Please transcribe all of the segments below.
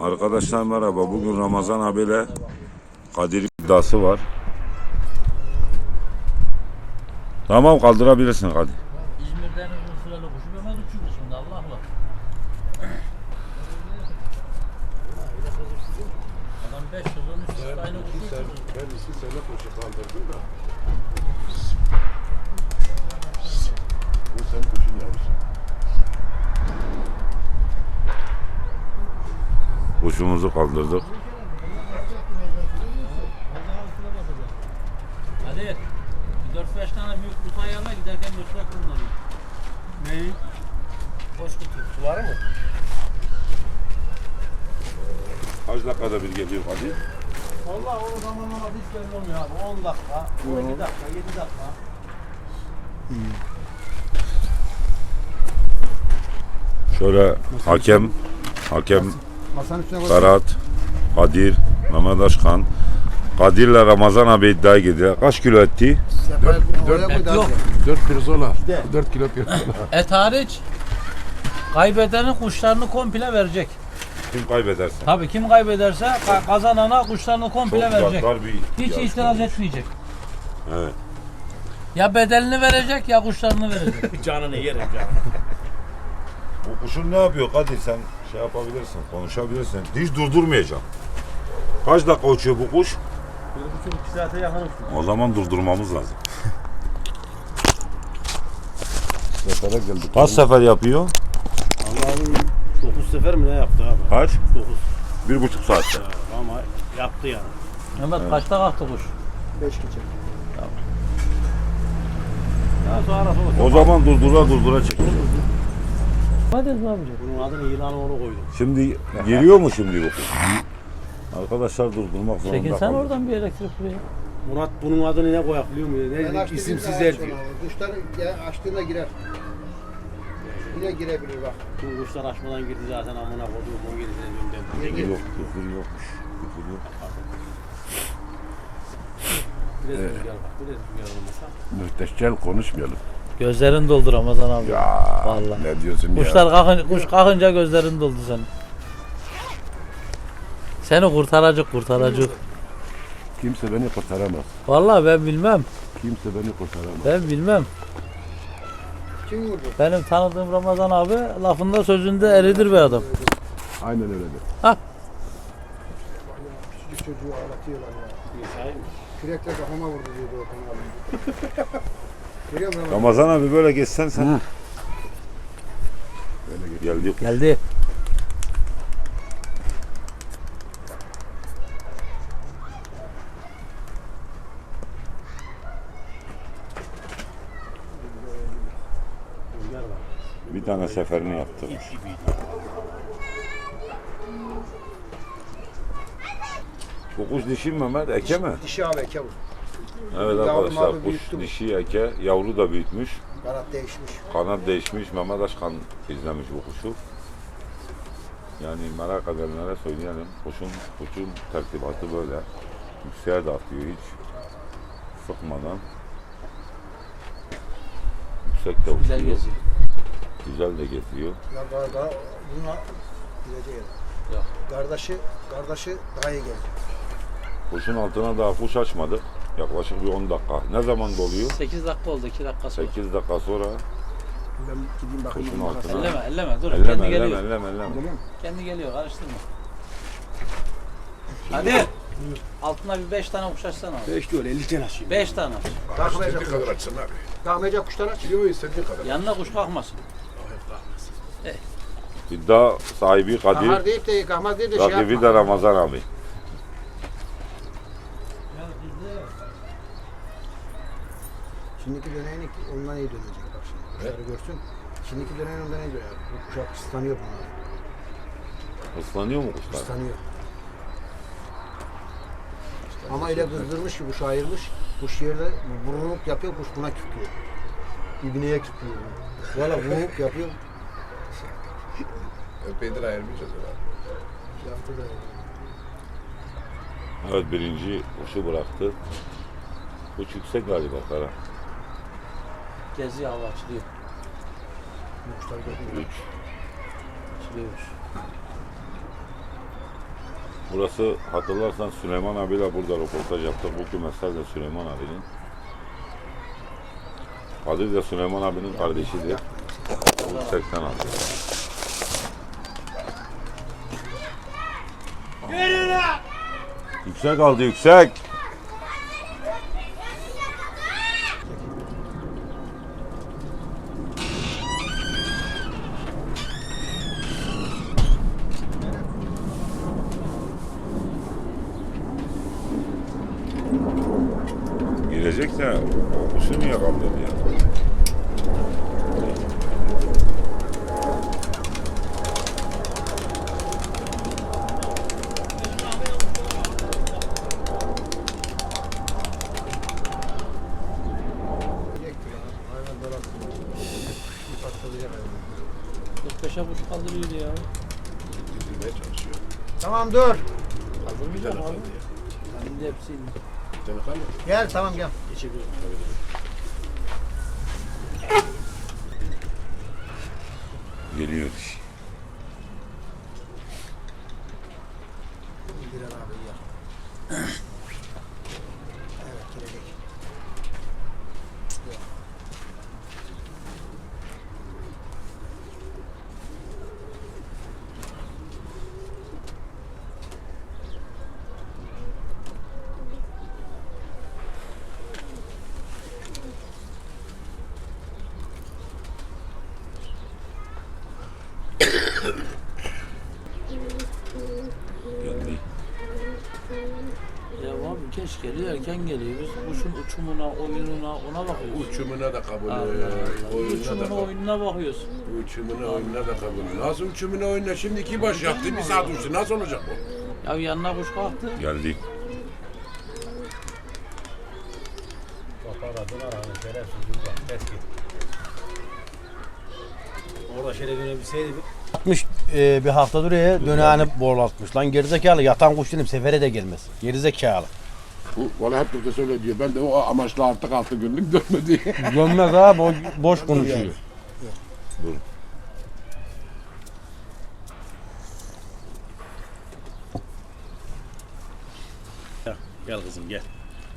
Arkadaşlar merhaba. Bugün Ramazan abiyle Kadir iddiası var. Tamam kaldırabilirsin Kadir. İzmir'den uzun süreli kuşu ben uçuyoruz şimdi Allah Allah. Adam 5 sezon üst üste aynı kuşu uçurdu. Ben iki sene koşu kaldırdım da. Bu sen kuşun yavrusu. Kuşumuzu kaldırdık. Hadi. Bir 4-5 tane büyük kutu ayarla giderken götürek bunları. Neyi? Boş kutu. Var mı? Kaç dakikada bir geliyor Kadir? Valla o zamanlar hiç belli olmuyor abi. 10 dakika, 12 dakika, 7 dakika. Şöyle hakem, hakem Masanın üstüne koy. Berat, Kadir, Mehmet Aşkan. Kadir'le Ramazan abi iddiaya gidiyor. Kaç kilo etti? Dört, dört, Et yok. dört pirzola. Dört kilo pirzola. Et hariç kaybedenin kuşlarını komple verecek. Kim kaybederse. Tabii kim kaybederse ka- kazanana kuşlarını komple Çok verecek. gaddar bir Hiç yarışma. itiraz etmeyecek. Evet. Ya bedelini verecek ya kuşlarını verecek. Canını yerim canım. Bu kuşun ne yapıyor Kadir sen şey yapabilirsin, konuşabilirsin. Hiç durdurmayacağım. Kaç dakika uçuyor bu kuş? Bir buçuk iki saate yakın uçtum. O zaman durdurmamız lazım. Sefere geldik. Kaç sefer yapıyor? Allah'ım 9 sefer mi ne yaptı abi? Kaç? 9. Bir buçuk saatte. Ama yaptı yani. Mehmet kaçta kalktı kuş? Ya sonra sonra. O zaman durdura durdura çek. Hadi ne yapacak? Bunun adını yılan oğlu koydum. Şimdi geliyor mu şimdi bu? Arkadaşlar durdurmak zorunda Çekin sen kaldık. oradan bir elektrik buraya. Murat bunun adını ne koyak biliyor musun? Ne açtım isimsiz bir el daha diyor. Kuşlar açtığında girer. Yine girebilir bak. Bu kuşlar açmadan girdi zaten amına koduğum o gerisine gönder. Yok küfür yokmuş. Küfür yok. Biraz rüzgar bak. Biraz rüzgar olmasa. Müsteşkel konuşmayalım. Gözlerin doldu Ramazan abi. Ya Vallahi. ne diyorsun ya? Kuşlar kalkın, kuş kalkınca gözlerin doldu senin. Seni kurtaracak kurtaracak. Kimse beni kurtaramaz. Vallahi ben bilmem. Kimse beni kurtaramaz. Ben bilmem. Kim vurdu? Benim tanıdığım Ramazan abi lafında sözünde eridir bir adam. Aynen öyle. Küçücük çocuğu ağlatıyorlar ya. Bir? Kürekle kafama vurdu diyordu Okan abi. Görüyor musun? Ramazan abi böyle geçsen sen. Hı. Geldi. Geldi. Bir tane seferini yaptırmış. Bu kuş dişi mi Mehmet? Eke mi? Dişi abi eke vurdu. Evet Yavrum arkadaşlar abi kuş büyüttüm. dişi eke. Yavru da büyütmüş. Kanat değişmiş. Kanat değişmiş. Mehmet Aşkan izlemiş bu kuşu. Yani merak edenlere söyleyelim. Kuşun, kuşun tertibatı böyle. Yükseğe de atıyor hiç. Sıkmadan. Yüksek de Güzel uçuyor. geziyor. Güzel de geziyor. Ya daha, daha buna gidecek. Yok. Kardeşi, kardeşi daha iyi gelecek. Kuşun altına daha kuş açmadı. Yaklaşık bir 10 dakika. Ne zaman doluyor? 8 dakika oldu 2 dakika sonra. 8 dakika sonra Ben gideyim bakayım. Kuşun altına. Elleme elleme dur elleme kendi elleme geliyor. elleme elleme. Geliyor mu? Kendi geliyor karıştırma. Hadi. Altına bir 5 tane kuş açsana abi. Beş diyor 50 tane açayım. 5 tane aç. Kalkmayacak. İstediği kadar açsın abi. Kalkmayacak kuşlar aç. Yok istediği kadar. Yanına kuş kalkmasın. İddia sahibi Kadir, deyip de kahmaz deyip de şey rakibi yapma. de Ramazan abi. Şimdiki döneğini ondan iyi dönecek bak şimdi. Kuşları görsün. Şimdiki döneğin ondan iyi döner. Bu kuşak ıslanıyor bunlar. Islanıyor mu kuşlar? Islanıyor. Ama öyle kızdırmış ki kuş ayırmış. Kuş yerde vuruluk yapıyor, kuş buna kütlüyor. İbneye kütlüyor. Valla vuruluk yapıyor. Epeydir ayırmayacağız herhalde. Yaptı da. Evet birinci kuşu bıraktı. Kuş yüksek galiba Kara. Geziyor hava açılıyor. Kuşlar gördüm. 3. Açılıyormuş. Burası hatırlarsan Süleyman abiyle burada röportaj yaptık. Bu kümesler de Süleyman abinin. Kadir de Süleyman abinin kardeşidir. Yüksekten aldı. Yüksek aldı yüksek. De kuşu niye kaldırdı ya? 45'e kuş kaldırıyordu ya. Tamam dur. Kaldırmayacak Güzel abi. efendi ya. Şimdi Sen efendi. Gel tamam gel. geçebiliyor. Geliyor dişi. Girer abi ya. Evet girecek. Geldi. Ya abi geç geliyor erken geliyor. Biz kuşun uçumuna, oyununa ona bakıyoruz. Uçumuna da kabul. Allah Allah. Oyununa da Uçumuna, kabul. oyununa bakıyoruz. Uçumuna oyununa da kabul. Nasıl uçumuna oyununa? Şimdi iki baş yaptı bir saat uçtu. Nasıl olacak bu? Ya yanına kuş kalktı. Geldi. Orada şerefine bir seyredip. Atmış e, bir hafta duruyor döneğini borlatmış. Lan gerizekalı yatan kuş dedim sefere de gelmez. Gerizekalı. Bu Valla hep de söyle diyor. Ben de o amaçla artık altı günlük dönmedi. Gömmez abi o boş konuşuyor. Gel kızım gel.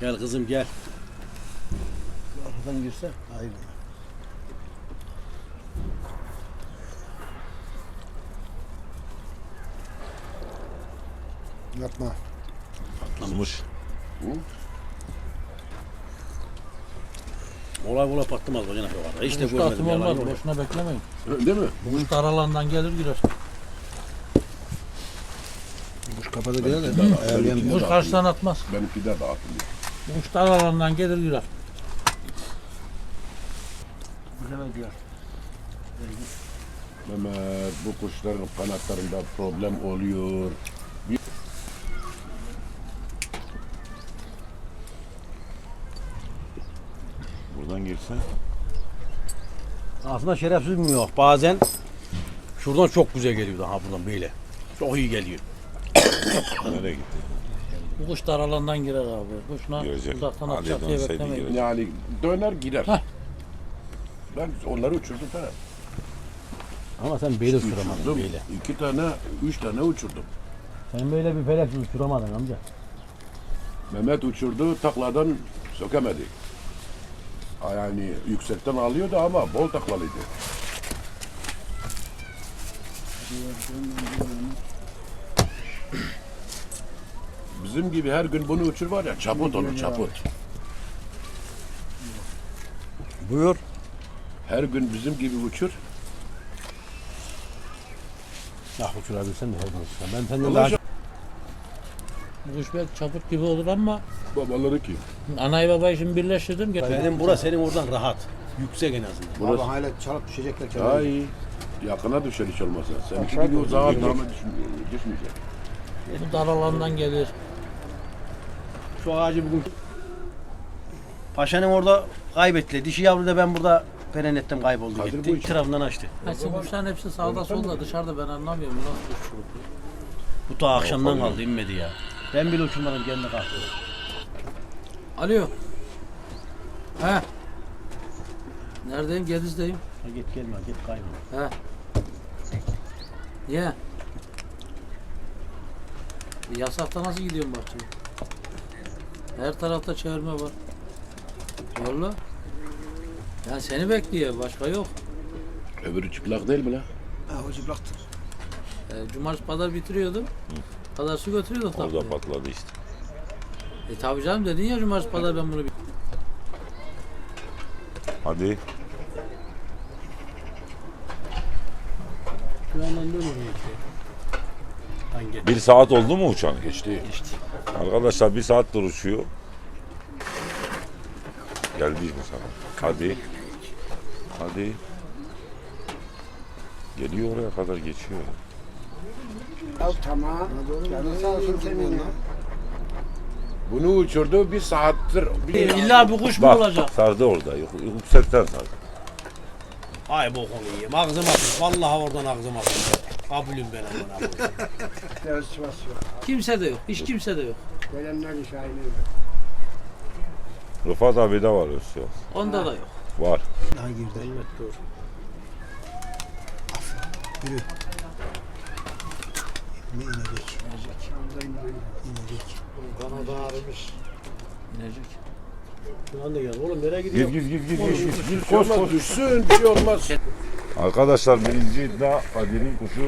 Gel kızım gel. Arkadan girse hayır. Yapma. Atlamış. Olay olay patlamaz bacana kadar. Hiç de Kuş görmedim. yalan olmaz. yok. Boşuna beklemeyin. Değil mi? Kuş daralandan gelir girer. Kuş kapadı girer de ayarlayamıyor. Kuş karşıdan atmaz. Benimki de dağıtılıyor. Kuş daralandan gelir girer. Bilemediler. Mehmet bu kuşların kanatlarında problem oluyor. Buradan girse. Aslında şerefsiz mi yok? Bazen şuradan çok güzel geliyor daha buradan böyle. Çok iyi geliyor. Nereye gitti? Bu kuş daralandan girer abi. Kuşla Girecek. uzaktan atacak diye dönseydi beklemeyin. Yani döner gider. Heh. Ben onları uçurdum falan. Ama sen böyle uçuramadın Uçurdum. böyle. İki tane, üç tane uçurdum. Sen böyle bir felek uçuramadın amca. Mehmet uçurdu, takladan sökemedi. Yani yüksekten alıyordu ama bol taklalıydı. Bizim gibi her gün bunu uçur var ya çaput olur çaput. Buyur. Her gün bizim gibi uçur. Ah uçurabilsen de her gün. Ben senden daha kuş belki çaput gibi olur ama Babaları ki. anayı babayı şimdi birleştirdim. Benim bura senin oradan rahat. Yüksek en azından. Burası Abi hala çalıp düşecekler. daha kenara. iyi. Yakına düşer hiç olmazsa. Seninki Aşağı gibi uzağa dama düşmeyecek. Bu daralandan gelir. Şu ağacı bugün Paşa'nın orada kaybettiler. Dişi yavru da ben burada perenettim kayboldu Kadir gitti. bu İki tarafından açtı. Kaçsın kuşların hepsi sağda solda dışarıda ben anlamıyorum. Bu Nasıl kuş bu? Bu ta akşamdan kaldı inmedi ya. Ben bile uçurmadım kendi kalktı. Alo. He. Neredeyim? Gediz'deyim. Ha, git gelme git kaybol. He. Niye? E, Yasakta nasıl gidiyorsun bahçeye? Her tarafta çevirme var. Yolla. Yani seni bekliyor, başka yok. Öbürü çıplak değil mi lan? Ha o cıplaktır. E, cumartesi pazar bitiriyordum. Pazartesi götürüyorduk Orada tabii. patladı işte. E tabii canım dedin ya cumartesi pazar ben bunu bir... Hadi. Musun? Hangi? Bir saat oldu mu uçan? Geçti. Arkadaşlar bir saattir uçuyor. Geldi mi sana? Hadi. Hadi. Geliyor oraya kadar geçiyor. Tamam. Canın sağ olsun senin ya. Bunu uçurdu bir saattir. Bir... İlla bir kuş mu Bak olacak? sardı orada. Yuk- Yüksekten sardı. Ay bokunu yiyeyim. Ağzım atmış. Vallahi oradan ağzım atmış. Kabulüm ben amına koyayım. Yok. Kimse de yok. Hiç kimse de yok. Gelenler şahini Rıfat abi de var Özsiyaz. Onda da yok. Var. Daha girdi. Evet dur. Yürü. Ne inecek? İnecek. Kanada ağrımış. İnecek. Şu anda gel. Oğlum nereye Git gidiyorsun? git git git. git, git. Bir şey olmaz düşsün bir şey olmaz. Arkadaşlar birinci iddia Kadir'in kuşu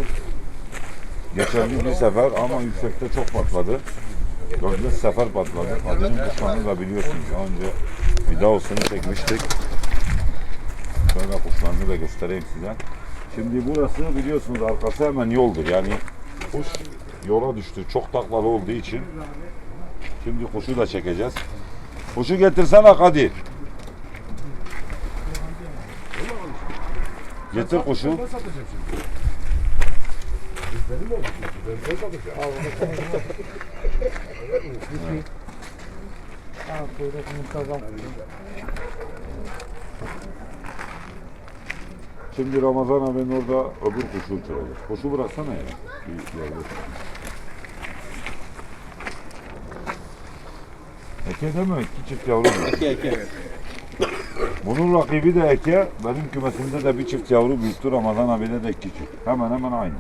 geçerli bir sefer ama yüksekte çok patladı. Dördüncü sefer patladı. Kadir'in kuşlarını da biliyorsunuz. Daha önce videosunu çekmiştik. Şöyle kuşlarını da göstereyim size. Şimdi burası biliyorsunuz arkası hemen yoldur. Yani kuş yola düştü. Çok taklalı olduğu için şimdi kuşu da çekeceğiz. Kuşu getirsene Kadir. Getir kuşu. Şimdi Ramazan abinin orada öbür kuşu uçuracak. Kuşu bıraksana ya. Bir yerde. Eke değil mi? İki çift yavru mu? Eke eke. Bunun rakibi de Eke. Benim kümesimde de bir çift yavru büyüktü. Ramazan abide de iki çift. Hemen hemen aynı.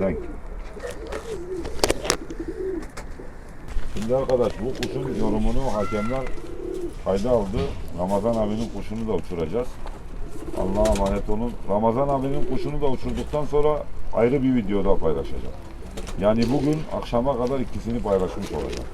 Denk. Şimdi arkadaş bu kuşun yorumunu hakemler kayda aldı. Ramazan abinin kuşunu da uçuracağız. Allah'a emanet olun. Ramazan abinin kuşunu da uçurduktan sonra ayrı bir videoda paylaşacağım. Yani bugün akşama kadar ikisini paylaşmış olacağım.